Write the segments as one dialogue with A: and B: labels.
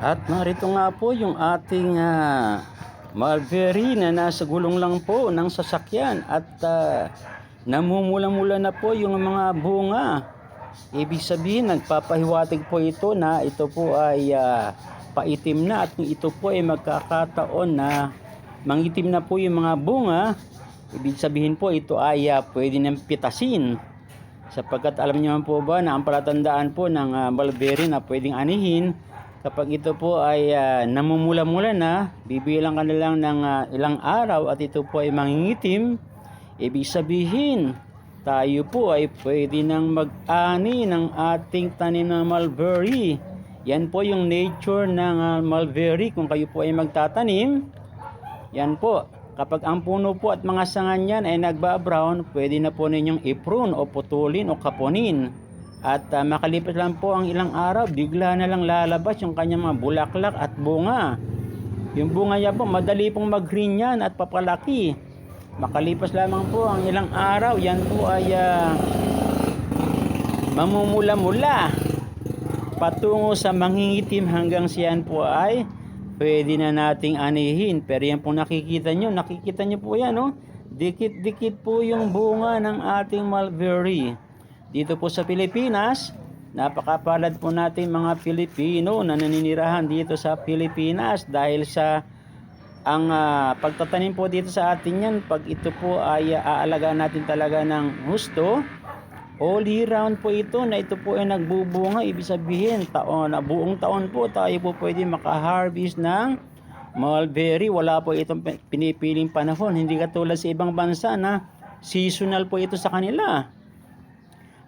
A: At narito nga po yung ating ah, mulberry na nasa gulong lang po ng sasakyan at ah, namumula-mula na po yung mga bunga. Ibig sabihin, nagpapahiwatig po ito na ito po ay ah, paitim na at ito po ay magkakataon na mangitim na po yung mga bunga, ibig sabihin po ito ay ah, pwede nang pitasin. Sapagkat alam niyo po ba na ang palatandaan po ng ah, mulberry na pwedeng anihin kapag ito po ay ah, namumula-mula na, bibilang ka na lang ng ah, ilang araw at ito po ay mangingitim, ibig sabihin tayo po ay pwede nang mag-ani ng ating tanim na mulberry. Yan po yung nature ng ah, mulberry kung kayo po ay magtatanim. Yan po. Kapag ang puno po at mga sanga niyan ay nagba-brown, pwede na po ninyong i-prune o putulin o kapunin. At ah, makalipas lang po ang ilang araw, bigla na lang lalabas yung kanyang mga bulaklak at bunga. Yung bunga niya po, madali pong mag-green yan at papalaki. Makalipas lamang po ang ilang araw, yan po ay ah, mamumula-mula patungo sa mangingitim hanggang siyan po ay pwede na nating anihin. Pero yan po nakikita nyo, nakikita nyo po yan, no? Dikit-dikit po yung bunga ng ating mulberry. Dito po sa Pilipinas, napakapalad po natin mga Pilipino na naninirahan dito sa Pilipinas dahil sa ang ah, pagtatanim po dito sa atin yan, pag ito po ay aalagaan natin talaga ng gusto, all year round po ito na ito po ay nagbubunga, ibig sabihin taon, buong taon po tayo po pwede makaharvest ng mulberry. Wala po itong pi- pinipiling panahon, hindi katulad sa ibang bansa na seasonal po ito sa kanila.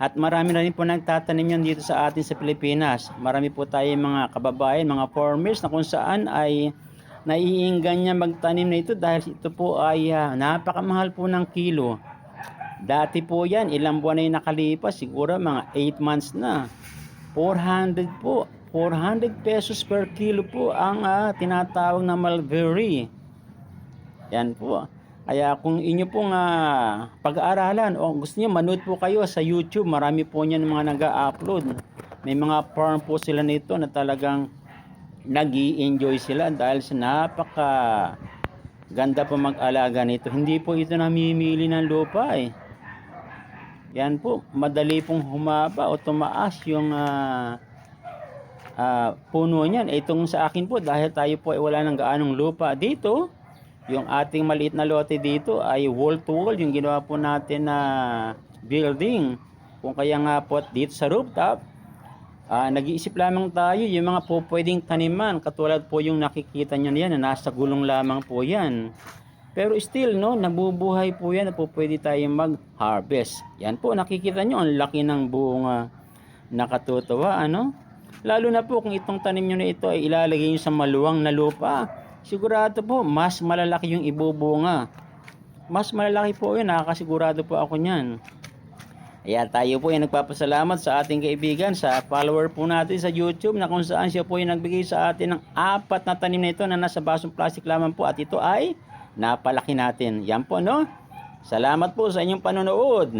A: At marami na rin po nagtatanim yan dito sa atin sa Pilipinas. Marami po tayo mga kababayan, mga farmers na kung saan ay naiinggan niya magtanim na ito dahil ito po ay ah, napakamahal po ng kilo. Dati po yan, ilang buwan na nakalipas, siguro mga 8 months na. 400 po, 400 pesos per kilo po ang ah, tinatawag na mulberry. Yan po. Kaya kung inyo pong ah, pag-aaralan o gusto niyo manood po kayo sa YouTube, marami po niyan mga nag-upload. May mga farm po sila nito na talagang nag enjoy sila dahil sa napaka ganda po mag-alaga nito. Hindi po ito namimili ng lupa eh. Yan po, madali pong humaba o tumaas yung ah, ah, puno niyan. Eh, Itong sa akin po, dahil tayo po ay wala ng gaanong lupa dito, yung ating maliit na lote dito ay wall to wall, yung ginawa po natin na building. Kung kaya nga po dito sa rooftop, Ah, nag-iisip lamang tayo yung mga po pwedeng taniman katulad po yung nakikita nyo yan na nasa gulong lamang po yan. Pero still no, nabubuhay po yan na po pwede tayong mag-harvest. Yan po nakikita nyo ang laki ng bunga nakatutuwa ano. Lalo na po kung itong tanim nyo na ito ay ilalagay nyo sa maluwang na lupa. Sigurado po mas malalaki yung ibubunga. Mas malalaki po yun, nakakasigurado po ako niyan. Kaya tayo po ay nagpapasalamat sa ating kaibigan, sa follower po natin sa YouTube na kung saan siya po ay nagbigay sa atin ng apat na tanim na ito na nasa basong plastic lamang po at ito ay napalaki natin. Yan po no. Salamat po sa inyong panonood.